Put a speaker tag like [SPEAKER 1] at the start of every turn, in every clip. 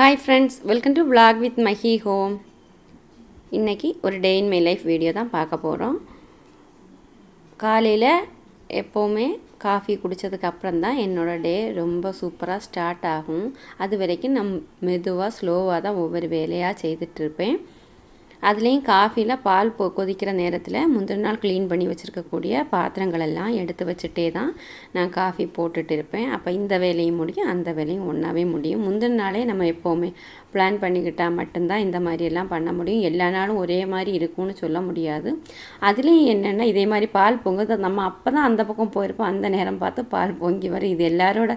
[SPEAKER 1] Hi friends welcome to vlog with Mahi home இன்றைக்கி ஒரு day in my life video தான் பார்க்க போகிறோம் காலையில் எப்போவுமே காஃபி குடித்ததுக்கு அப்புறம் தான் என்னோடய டே ரொம்ப சூப்பராக ஸ்டார்ட் ஆகும். அது வரைக்கும் நான் மெதுவாக ஸ்லோவாக தான் ஒவ்வொரு வேலையாக செய்துட்ருப்பேன் அதுலேயும் காஃபியில் பால் பொ கொதிக்கிற நேரத்தில் முந்தின நாள் க்ளீன் பண்ணி வச்சுருக்கக்கூடிய பாத்திரங்களெல்லாம் எடுத்து வச்சுட்டே தான் நான் காஃபி போட்டுட்டு இருப்பேன். அப்போ இந்த வேலையும் முடியும் அந்த வேலையும் ஒன்றாவே முடியும். முந்தின நாளே நம்ம எப்போவுமே பிளான் பண்ணிக்கிட்டால் மட்டும்தான் இந்த மாதிரியெல்லாம் பண்ண முடியும். எல்லா நாளும் ஒரே மாதிரி இருக்கும்னு சொல்ல முடியாது. அதுலேயும் என்னென்னா இதே மாதிரி பால் பொங்குது நம்ம அப்போ தான் அந்த பக்கம் போயிருப்போம். அந்த நேரம் பார்த்து பால் பொங்கி வரும். இது எல்லாரோட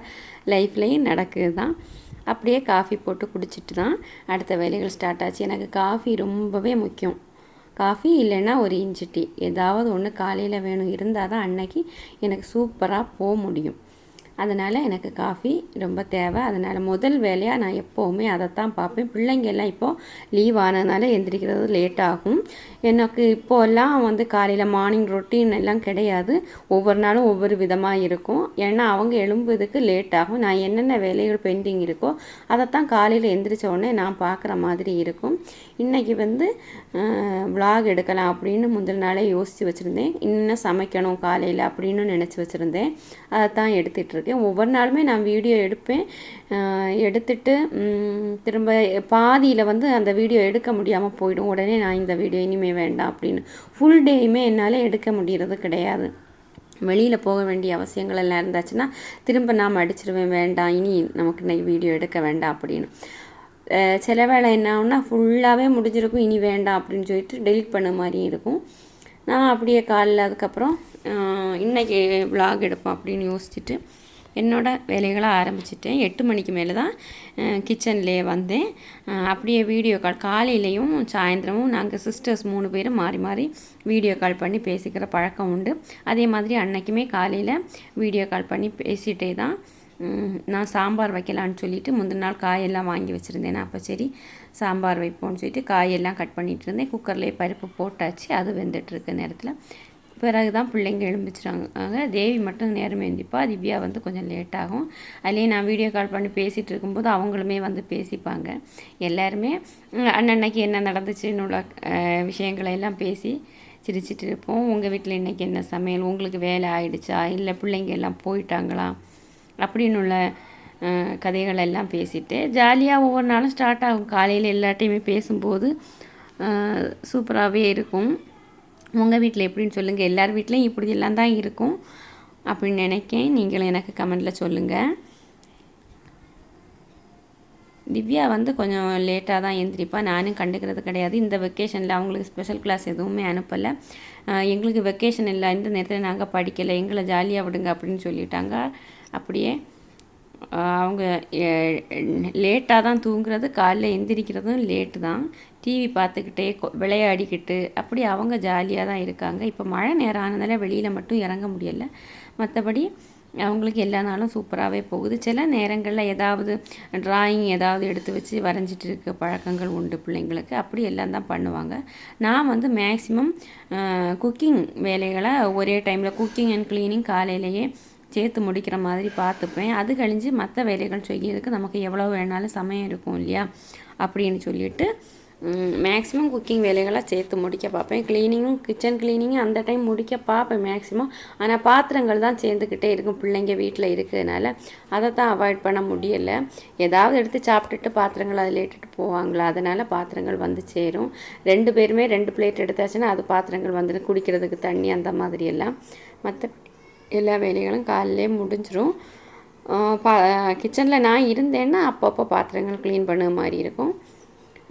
[SPEAKER 1] லைஃப்லேயும் நடக்குது தான் அப்படியே காஃபி போட்டு குடிச்சிட்டு தான் அடுத்த வேலைகள் ஸ்டார்ட் ஆச்சு. எனக்கு காஃபி ரொம்பவே முக்கியம். காஃபி இல்லைன்னா ஒரு இஞ்சி டீ. ஏதாவது ஒன்று காலையில் வேணும் இருந்தால் தான் அன்னைக்கு எனக்கு சூப்பராக போக முடியும். அதனால் எனக்கு காஃபி ரொம்ப தேவை. அதனால் முதல் வேலையாக நான் எப்போவுமே அதைத்தான் பார்ப்பேன். பிள்ளைங்க எல்லாம் இப்போது லீவ் ஆனதுனால எந்திரிக்கிறது லேட் ஆகும். எனக்கு இப்போல்லாம் வந்து காலையில் மார்னிங் ரொட்டீன் எல்லாம் கிடையாது. ஒவ்வொரு நாளும் ஒவ்வொரு விதமாக இருக்கும். ஏன்னா அவங்க எழும்புறதுக்கு லேட் ஆகும். நான் என்னென்ன வேலைகள் பெண்டிங் இருக்கோ அதைத்தான் காலையில் எந்திரிச்ச உடனே நான் பார்க்குற மாதிரி இருக்கும். இன்றைக்கி வந்து விலாக் எடுக்கலாம் அப்படின்னு முந்தின நாளே யோசித்து வச்சுருந்தேன். இன்னும் சமைக்கணும் காலையில் அப்படின்னு நினச்சி வச்சுருந்தேன். அதை தான் எடுத்துகிட்டு இருக்கேன் ஒவ்வொரு நாளுமே நான் வீடியோ எடுப்பேன். எடுத்துட்டு திரும்ப பாதியில் வந்து அந்த வீடியோ எடுக்க முடியாமல் போயிடும். உடனே நான் இந்த வீடியோ இனிமேல் வேண்டாம் அப்படின்னு ஃபுல் டேயுமே என்னால் எடுக்க முடிகிறது கிடையாது. வெளியில் போக வேண்டிய அவசியங்கள் எல்லாம் இருந்தாச்சுன்னா திரும்ப நாம் அடிச்சிடுவேன் வேண்டாம் இனி நமக்கு இன்னைக்கு வீடியோ எடுக்க வேண்டாம் அப்படின்னு. சில வேலை என்ன ஆகுனா ஃபுல்லாகவே முடிஞ்சிருக்கும். இனி வேண்டாம் அப்படின்னு சொல்லிட்டு டெலிட் பண்ண மாதிரியும் இருக்கும். நான் அப்படியே காலையில் அதுக்கப்புறம் இன்றைக்கி விலாக் எடுப்போம் அப்படின்னு யோசிச்சுட்டு என்னோடய வேலைகளை ஆரம்பிச்சிட்டேன். எட்டு மணிக்கு மேலே தான் கிச்சன்லேயே வந்தேன். அப்படியே வீடியோ கால் காலையிலையும் சாயந்தரமும் நாங்கள் சிஸ்டர்ஸ் மூணு பேரும் மாறி மாறி வீடியோ கால் பண்ணி பேசிக்கிற பழக்கம் உண்டு. அதே மாதிரி அன்னைக்குமே காலையில் வீடியோ கால் பண்ணி பேசிகிட்டே தான் நான் சாம்பார் வைக்கலான்னு சொல்லிவிட்டு முந்தின நாள் காயெல்லாம் வாங்கி வச்சுருந்தேன் அப்போ சரி சாம்பார் வைப்போம்னு சொல்லிட்டு காயெல்லாம் கட் பண்ணிகிட்டு இருந்தேன். குக்கர்லேயே பருப்பு போட்டாச்சு. அது வெந்துட்டுருக்க நேரத்தில் பிறகு தான் பிள்ளைங்க எழும்பிச்சிட்டாங்க. தேவி மட்டும் நேரம் எழுந்திப்பா. திவ்யா வந்து கொஞ்சம் லேட் ஆகும். அதுலேயே நான் வீடியோ கால் பண்ணி பேசிகிட்டு இருக்கும்போது அவங்களுமே வந்து பேசிப்பாங்க. எல்லாருமே அன்னன்னைக்கு என்ன நடந்துச்சுன்னு உள்ள விஷயங்களை எல்லாம் பேசி சிரிச்சிட்டு இருப்போம். உங்கள் வீட்டில் இன்றைக்கி என்ன சமையல்? உங்களுக்கு வேலை ஆகிடுச்சா இல்லை பிள்ளைங்க எல்லாம் போயிட்டாங்களா? அப்படின்னு உள்ள கதைகள் எல்லாம் பேசிட்டு ஜாலியாக ஒவ்வொரு நாளும் ஸ்டார்ட் ஆகும். காலையில் எல்லாட்டையுமே பேசும்போது சூப்பராகவே இருக்கும். உங்கள் வீட்டில் எப்படின்னு சொல்லுங்கள் எல்லார் வீட்லேயும் இப்படி எல்லாம் தான் இருக்கும். அப்படின்னு நினைக்கேன். நீங்களும் எனக்கு கமெண்டில் சொல்லுங்கள் திவ்யா வந்து கொஞ்சம் லேட்டாக தான் எழுந்திரிப்பா நானும் கண்டுக்கிறது கிடையாது. இந்த வெக்கேஷனில் அவங்களுக்கு ஸ்பெஷல் கிளாஸ் எதுவுமே அனுப்பலை. எங்களுக்கு வெக்கேஷன் இல்லை. இந்த நேரத்தில் நாங்கள் படிக்கலை. எங்களை ஜாலியாக விடுங்க அப்படின்னு சொல்லிட்டாங்க. அப்படியே அவங்க லேட்டாக தான் தூங்குறது காலைல எந்திரிக்கிறதும் லேட்டு தான். டிவி பார்த்துக்கிட்டே விளையாடிக்கிட்டு அப்படி அவங்க ஜாலியாக தான் இருக்காங்க. இப்போ மழை நேரம் ஆனதால வெளியில் மட்டும் இறங்க முடியலை. மற்றபடி அவங்களுக்கு எல்லா நாளும் சூப்பராகவே போகுது. சில நேரங்களில் ஏதாவது ட்ராயிங் ஏதாவது எடுத்து வச்சு வரைஞ்சிட்டு இருக்க பழக்கங்கள் உண்டு பிள்ளைங்களுக்கு. அப்படி எல்லாம் தான் பண்ணுவாங்க. நான் வந்து மேக்ஸிமம் குக்கிங் வேலைகளை ஒரே டைமில் குக்கிங் அண்ட் க்ளீனிங் காலையிலேயே சேர்த்து முடிக்கிற மாதிரி பார்த்துப்பேன். அது கழிஞ்சு மற்ற வேலைகள் செய்யறதுக்கு நமக்கு எவ்வளோ வேணாலும் சமயம் இருக்கும் இல்லையா? அப்படின்னு சொல்லிட்டு மேக்ஸிமம் குக்கிங் வேலைகளாக சேர்த்து முடிக்க பார்ப்பேன். க்ளீனிங்கும் கிச்சன் க்ளீனிங்கும் அந்த டைம் முடிக்க பார்ப்பேன் மேக்ஸிமம் ஆனால் பாத்திரங்கள் தான் சேர்ந்துக்கிட்டே இருக்கும். பிள்ளைங்க வீட்டில் இருக்கிறதுனால அதை தான் அவாய்ட் பண்ண முடியலை. ஏதாவது எடுத்து சாப்பிட்டுட்டு பாத்திரங்கள் அதில் இட்டுட்டு போவாங்களா? அதனால் பாத்திரங்கள் வந்து சேரும். ரெண்டு பேருமே ரெண்டு பிளேட் எடுத்தாச்சுன்னா அது பாத்திரங்கள் வந்துட்டு குடிக்கிறதுக்கு தண்ணி அந்த மாதிரி எல்லாம். மற்ற எல்லா வேலைகளும் காலையிலே முடிஞ்சிடும் பா கிச்சனில் நான் இருந்தேன்னா அப்பப்போ பாத்திரங்கள் க்ளீன் பண்ண மாதிரி இருக்கும்.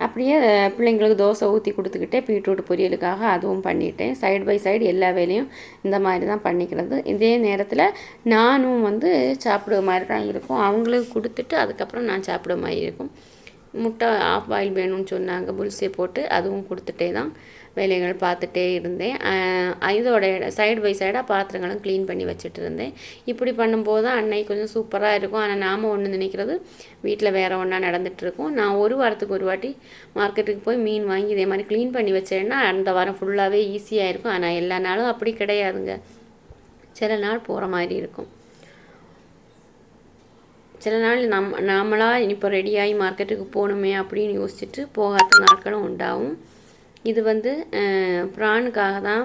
[SPEAKER 1] அப்படியே பிள்ளைங்களுக்கு தோசை ஊற்றி கொடுத்துக்கிட்டே பீட்ரூட் பொரியலுக்காக அதுவும் பண்ணிட்டேன். சைடு பை சைடு எல்லா வேலையும் இந்த மாதிரி தான் பண்ணிக்கிறது. இதே நேரத்தில் நானும் வந்து சாப்பிடுற மாதிரி தான் இருக்கும். அவங்களுக்கு கொடுத்துட்டு அதுக்கப்புறம் நான் சாப்பிடுற மாதிரி இருக்கும். முட்டை ஆஃப் பாயில் வேணும்னு சொன்னாங்க. புல்சே போட்டு அதுவும் கொடுத்துட்டே தான். வேலைகள் பார்த்துட்டே இருந்தேன். இதோட சைடு பை சைடாக பாத்திரங்களும் க்ளீன் பண்ணி வச்சுட்டு இருந்தேன் இப்படி பண்ணும்போது தான் அன்னைக்கு கொஞ்சம் சூப்பராக இருக்கும். ஆனால் நாம் ஒன்று நினைக்கிறது வீட்டில் வேறு ஒன்றா நடந்துகிட்ருக்கும் நான் ஒரு வாரத்துக்கு ஒரு வாட்டி மார்க்கெட்டுக்கு போய் மீன் வாங்கி இதே மாதிரி க்ளீன் பண்ணி வச்சேன்னா அந்த வாரம் ஃபுல்லாகவே ஈஸியாக இருக்கும். ஆனால் எல்லா நாளும் அப்படி கிடையாதுங்க. சில நாள் போகிற மாதிரி இருக்கும். சில நாள் நம் நாமளாக இப்போ ரெடியாகி மார்க்கெட்டுக்கு போகணுமே அப்படின்னு யோசிச்சுட்டு போகாத நாட்களும் உண்டாகும். இது வந்து ப்ரானுக்காக தான்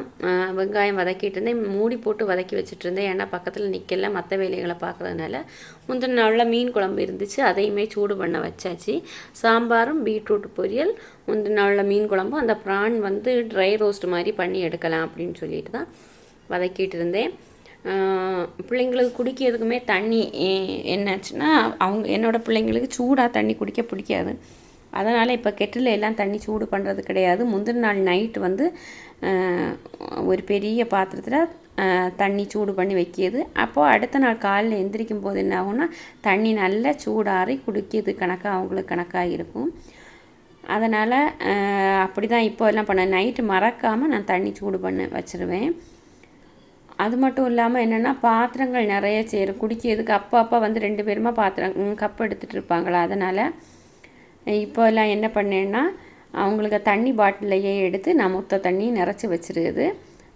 [SPEAKER 1] வெங்காயம் வதக்கிட்டு இருந்தேன் மூடி போட்டு வதக்கி வச்சுட்டு இருந்தேன் ஏன்னா பக்கத்தில் நிற்கல மற்ற வேலைகளை பார்க்குறதுனால முந்தின நாளில் மீன் குழம்பு இருந்துச்சு. அதையுமே சூடு பண்ண வச்சாச்சு. சாம்பாரும் பீட்ரூட் பொரியல் முந்தின நாளில் மீன் குழம்பும் அந்த ப்ரான் வந்து ட்ரை ரோஸ்ட் மாதிரி பண்ணி எடுக்கலாம் அப்படின்னு சொல்லிட்டு தான் வதக்கிட்டு இருந்தேன் பிள்ளைங்களுக்கு குடிக்கிறதுக்குமே தண்ணி என்னாச்சுன்னா அவங்க என்னோடய பிள்ளைங்களுக்கு சூடாக தண்ணி குடிக்க பிடிக்காது. அதனால் இப்போ கெட்டில் எல்லாம் தண்ணி சூடு பண்ணுறது கிடையாது. முந்தின நாள் நைட்டு வந்து ஒரு பெரிய பாத்திரத்தில் தண்ணி சூடு பண்ணி வைக்கிது. அப்போது அடுத்த நாள் காலையில் எந்திரிக்கும் போது என்ன ஆகும்னா தண்ணி நல்லா சூடாறி குடிக்கிறது கணக்காக அவங்களுக்கு கணக்காக இருக்கும். அதனால் அப்படி தான் இப்போ எல்லாம் பண்ண. நைட்டு மறக்காமல் நான் தண்ணி சூடு பண்ண வச்சுருவேன். அது மட்டும் இல்லாமல் என்னென்னா பாத்திரங்கள் நிறைய சேரும். குடிக்கிறதுக்கு அப்போ அப்போ வந்து ரெண்டு பேருமா பாத்திரம் கப் எடுத்துகிட்டு இருப்பாங்களா அதனால் இப்போல்லாம் என்ன பண்ணேன்னா அவங்களுக்கு தண்ணி பாட்டிலையே எடுத்து நான் மொத்த தண்ணி நிறச்சி வச்சுருக்குது.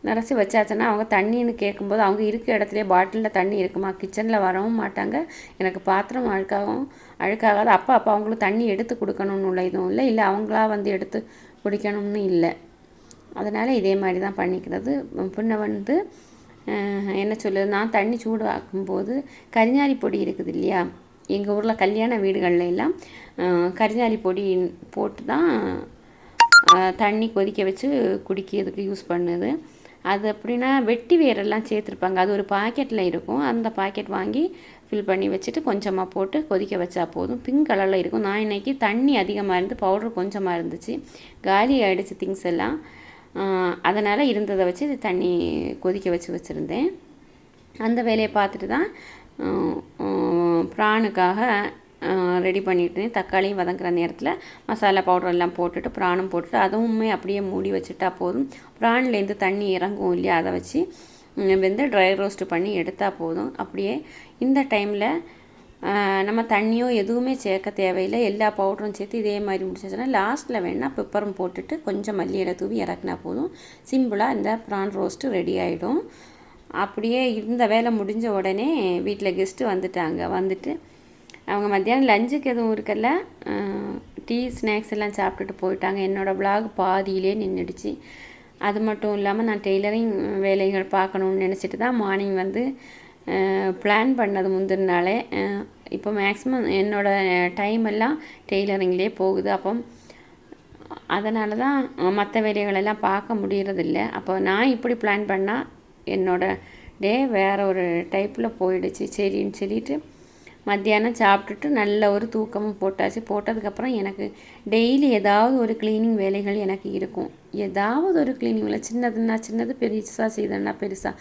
[SPEAKER 1] நிறச்சி வச்சாச்சுன்னா அவங்க தண்ணின்னு கேட்கும்போது அவங்க இருக்கிற இடத்துலையே பாட்டிலில் தண்ணி இருக்குமா? கிச்சனில் வரவும் மாட்டாங்க. எனக்கு பாத்திரம் அழுக்காகவும் அழுக்காகாது. அப்போ அப்போ அவங்களுக்கு தண்ணி எடுத்து கொடுக்கணும்னு உள்ள இதுவும் இல்லை. இல்லை அவங்களா வந்து எடுத்து குடிக்கணும்னு இல்லை. அதனால் இதே மாதிரி தான் பண்ணிக்கிறது. பின்ன வந்து என்ன சொல்லுது நான் தண்ணி சூடு ஆக்கும்போது கரிஞ்சாலி பொடி இருக்குது இல்லையா? எங்கள் ஊரில் கல்யாண வீடுகளில் எல்லாம் கரிதாலி பொடி போட்டு தான் தண்ணி கொதிக்க வச்சு குடிக்கிறதுக்கு யூஸ் பண்ணுது. அது அப்படின்னா வெட்டி வேரெல்லாம் சேர்த்துருப்பாங்க. அது ஒரு பாக்கெட்டில் இருக்கும். அந்த பாக்கெட் வாங்கி ஃபில் பண்ணி வச்சுட்டு கொஞ்சமாக போட்டு கொதிக்க வச்சா போதும். பிங்க் கலரில் இருக்கும். நான் இன்றைக்கி தண்ணி அதிகமாக இருந்து பவுடர் கொஞ்சமாக இருந்துச்சு. காலி ஆகிடுச்சு திங்ஸ் எல்லாம். அதனால் இருந்ததை வச்சு தண்ணி கொதிக்க வச்சு வச்சுருந்தேன். அந்த வேலையை பார்த்துட்டு தான் ப்ரானுக்காக ரெடி பண்ணிட்டேன் தக்காளியும் வதங்குற நேரத்தில் மசாலா பவுடர் எல்லாம் போட்டுட்டு ப்ரானும் போட்டுட்டு அதுவுமே அப்படியே மூடி வச்சுட்டா போதும். ப்ரான்லேருந்து தண்ணி இறங்கும் இல்லையா அதை வச்சு வந்து ட்ரை ரோஸ்ட் பண்ணி எடுத்தால் போதும். அப்படியே இந்த டைமில் நம்ம தண்ணியோ எதுவுமே சேர்க்க தேவையில்லை. எல்லா பவுடரும் சேர்த்து இதே மாதிரி முடிச்சிச்சுன்னா லாஸ்ட்டில் வேணால் பெப்பரும் போட்டுட்டு கொஞ்சம் மல்லியில தூவி இறக்குனா போதும். சிம்பிளாக இந்த ப்ரான் ரோஸ்ட்டு ரெடி ஆகிடும் அப்படியே இருந்த வேலை முடிஞ்ச உடனே வீட்டில் கெஸ்ட்டு வந்துட்டாங்க. வந்துட்டு அவங்க மத்தியானம் லஞ்சுக்கு எதுவும் இருக்கல டீ ஸ்நாக்ஸ் எல்லாம் சாப்பிட்டுட்டு போயிட்டாங்க. என்னோடய பிளாக் பாதியிலே நின்றுடுச்சு அது மட்டும் இல்லாமல் நான் டெய்லரிங் வேலைகள் பார்க்கணுன்னு நினச்சிட்டு தான் மார்னிங் வந்து பிளான் பண்ணது முந்தினாலே இப்போ மேக்ஸிமம் என்னோடய டைம் எல்லாம் டெய்லரிங்லேயே போகுது. அப்போ அதனால தான் மற்ற வேலைகளெல்லாம் பார்க்க முடியறதில்ல. அப்போ நான் இப்படி பிளான் பண்ணால் என்னோடய டே வேறு ஒரு டைப்பில் போயிடுச்சு. சரின்னு சொல்லிட்டு மத்தியானம் சாப்பிட்டுட்டு நல்ல ஒரு தூக்கமும் போட்டாச்சு. போட்டதுக்கப்புறம் எனக்கு டெய்லி ஏதாவது ஒரு க்ளீனிங் வேலைகள் எனக்கு இருக்கும். ஏதாவது ஒரு க்ளீனிங் வேலை. சின்னதுன்னா சின்னது பெருசாக செய்தேன்னா பெருசாக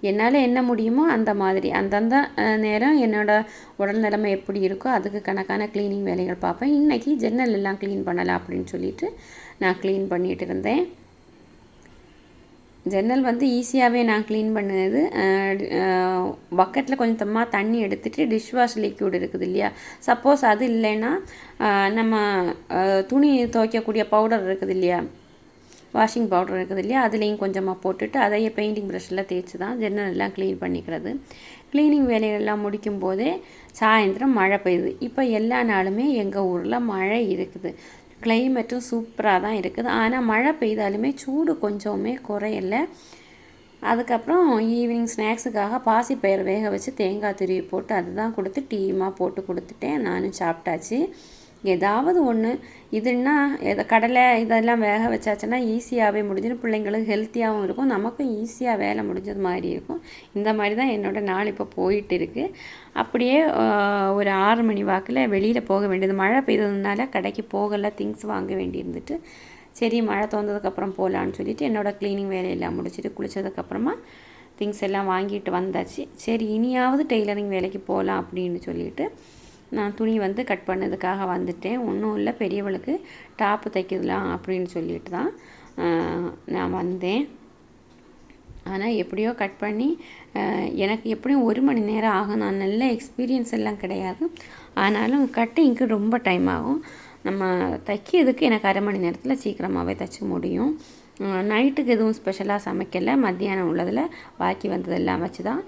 [SPEAKER 1] என்னால் என்ன முடியுமோ அந்த மாதிரி. அந்தந்த நேரம் என்னோடய உடல் நிலைமை எப்படி இருக்கோ அதுக்கு கணக்கான க்ளீனிங் வேலைகள் பார்ப்பேன். இன்றைக்கி ஜன்னல் எல்லாம் க்ளீன் பண்ணலாம் அப்படின்னு சொல்லிட்டு நான் க்ளீன் பண்ணிகிட்டு இருந்தேன். ஜன்னல் வந்து ஈஸியாகவே நான் க்ளீன் பண்ணது பக்கெட்டில் கொஞ்சமாக தண்ணி எடுத்துகிட்டு டிஷ் வாஷ் லிக்யூட் இருக்குது இல்லையா? சப்போஸ் அது இல்லைன்னா நம்ம துணி துவைக்கக்கூடிய பவுடர் இருக்குது இல்லையா? வாஷிங் பவுடர் இருக்குது இல்லையா? அதுலேயும் கொஞ்சமாக போட்டுட்டு அதையே பெயிண்டிங் ப்ரஷில் தேய்ச்சி தான் ஜன்னல் எல்லாம் க்ளீன் பண்ணிக்கிறது. க்ளீனிங் வேலைகள்லாம் முடிக்கும் போதே சாயந்தரம் மழை பெய்யுது. இப்போ எல்லா நாளுமே எங்கள் ஊரில் மழை இருக்குது. கிளைமேட்டும் சூப்பராக தான் இருக்குது. ஆனால் மழை பெய்தாலுமே சூடு கொஞ்சமே குறையலை. அதுக்கப்புறம் ஈவினிங் ஸ்நாக்ஸுக்காக பாசிப்பயிர் வேக வச்சு தேங்காய் துருவி போட்டு அதுதான் கொடுத்து டீமாக போட்டு கொடுத்துட்டேன். நானும் சாப்பிட்டாச்சு. ஏதாவது ஒன்று இதுன்னா எதை கடலை இதெல்லாம் வேக வச்சாச்சுன்னா ஈஸியாகவே முடிஞ்சிடும். பிள்ளைங்களுக்கு ஹெல்த்தியாகவும் இருக்கும். நமக்கும் ஈஸியாக வேலை முடிஞ்சது மாதிரி இருக்கும். இந்த மாதிரி தான் என்னோடய நாள் இப்போ போயிட்டு இருக்குது அப்படியே ஒரு ஆறு மணி வாக்கில் வெளியில் போக வேண்டியது. மழை பெய்ததுனால கடைக்கு போகலை திங்ஸ் வாங்க வேண்டியிருந்துட்டு சரி மழை தோந்ததுக்கப்புறம் போகலான்னு சொல்லிவிட்டு என்னோடய க்ளீனிங் வேலையெல்லாம் முடிச்சுட்டு குளித்ததுக்கப்புறமா திங்ஸ் எல்லாம் வாங்கிட்டு வந்தாச்சு. சரி இனியாவது டெய்லரிங் வேலைக்கு போகலாம் அப்படின்னு சொல்லிட்டு நான் துணி வந்து கட் பண்ணதுக்காக வந்துட்டேன். ஒன்றும் இல்லை பெரியவளுக்கு டாப்பு தைக்கலாம் அப்படின்னு சொல்லிட்டு தான் நான் வந்தேன். ஆனால் எப்படியோ கட் பண்ணி எனக்கு எப்படியும் ஒரு மணி நேரம் ஆகும். நான் நல்ல எக்ஸ்பீரியன்ஸ் எல்லாம் கிடையாது. ஆனாலும் கட்டிங்க்கு ரொம்ப டைம் ஆகும். நம்ம தைக்கிறதுக்கு எனக்கு அரை மணி நேரத்தில் சீக்கிரமாகவே தைச்சி முடியும். நைட்டுக்கு எதுவும் ஸ்பெஷலாக சமைக்கலை. மத்தியானம் உள்ளதில் பாக்கி வந்ததெல்லாம் வச்சு தான்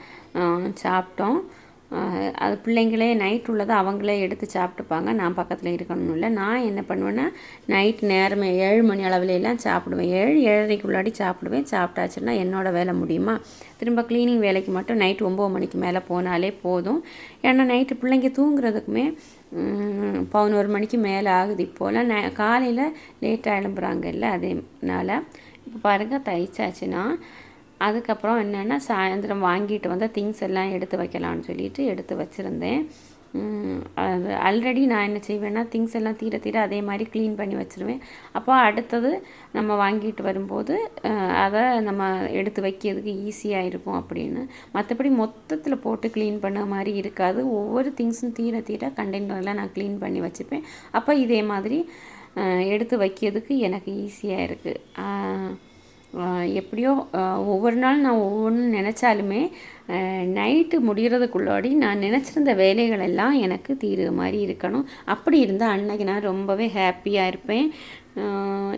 [SPEAKER 1] சாப்பிட்டோம். அது பிள்ளைங்களே நைட் உள்ளதை அவங்களே எடுத்து சாப்பிட்டுப்பாங்க. நான் பக்கத்தில் இருக்கணும் இல்லை. நான் என்ன பண்ணுவேன்னா நைட் நேரமே ஏழு மணி அளவுல எல்லாம் சாப்பிடுவேன். ஏழு ஏழரைக்குள்ளாடி சாப்பிடுவேன். சாப்பிட்டாச்சுன்னா என்னோட வேலை முடியுமா? திரும்ப க்ளீனிங் வேலைக்கு மட்டும் நைட் ஒம்பது மணிக்கு மேலே போனாலே போதும். ஏன்னா நைட்டு பிள்ளைங்க தூங்குறதுக்குமே பதினோரு மணிக்கு மேலே ஆகுது இப்போலாம். ந காலையில் லேட்டாக எழும்புறாங்கல்ல அதேனால. இப்போ பாருங்கள் தைச்சாச்சுன்னா அதுக்கப்புறம் என்னென்னா சாயந்தரம் வாங்கிட்டு வந்தால் திங்ஸ் எல்லாம் எடுத்து வைக்கலாம்னு சொல்லிட்டு எடுத்து வச்சுருந்தேன். அது ஆல்ரெடி நான் என்ன செய்வேன்னா திங்ஸ் எல்லாம் தீர தீர அதே மாதிரி க்ளீன் பண்ணி வச்சுருவேன். அப்போ அடுத்தது நம்ம வாங்கிட்டு வரும்போது அதை நம்ம எடுத்து வைக்கிறதுக்கு ஈஸியாக இருக்கும் அப்படின்னு. மற்றபடி மொத்தத்தில் போட்டு க்ளீன் பண்ண மாதிரி இருக்காது. ஒவ்வொரு திங்ஸும் தீர தீர கண்டெய்னர்லாம் நான் க்ளீன் பண்ணி வச்சுப்பேன். அப்போ இதே மாதிரி எடுத்து வைக்கிறதுக்கு எனக்கு ஈஸியாக இருக்குது எப்படியோ ஒவ்வொரு நாள் நான் ஒவ்வொன்றும் நினச்சாலுமே நைட்டு முடிகிறதுக்குள்ளாடி நான் நினச்சிருந்த வேலைகள் எல்லாம் எனக்கு தீருற மாதிரி இருக்கணும். அப்படி இருந்தால் அன்னைக்கு நான் ரொம்பவே ஹாப்பியாக இருப்பேன்.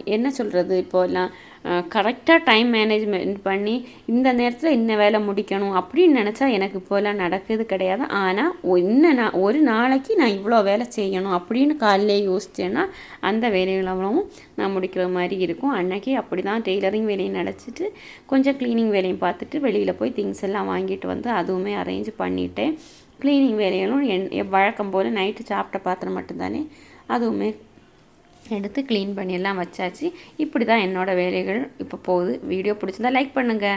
[SPEAKER 1] என்ன சொல்கிறது இப்போல்லாம் கரெக்டாக டைம் மேனேஜ்மெண்ட் பண்ணி இந்த நேரத்தில் இந்த வேலை முடிக்கணும் அப்படின்னு நினச்சா எனக்கு இப்போல்லாம் நடக்குது கிடையாது. ஆனால் என்ன நான் ஒரு நாளைக்கு நான் இவ்வளோ வேலை செய்யணும் அப்படின்னு காலையிலே யோசிச்சேன்னா அந்த வேலைகளும் நான் முடிக்கிற மாதிரி இருக்கும். அன்னைக்கு அப்படி தான் டெய்லரிங் வேலையும் நினச்சிட்டு கொஞ்சம் க்ளீனிங் வேலையும் பார்த்துட்டு வெளியில் போய் திங்ஸ் எல்லாம் வாங்கிட்டு வந்து அதுவுமே அரேஞ்ச் பண்ணிட்டேன். க்ளீனிங் வேலைகளும் என் எ- வழக்கம் போல் நைட்டு சாப்பிட்ட பாத்திரம் மட்டும்தானே அதுவுமே எடுத்து க்ளீன் பண்ணியெல்லாம் வச்சாச்சு. இப்படி தான் என்னோட வேலைகள் இப்போ போகுது. வீடியோ பிடிச்சிருந்தா லைக் பண்ணுங்கள்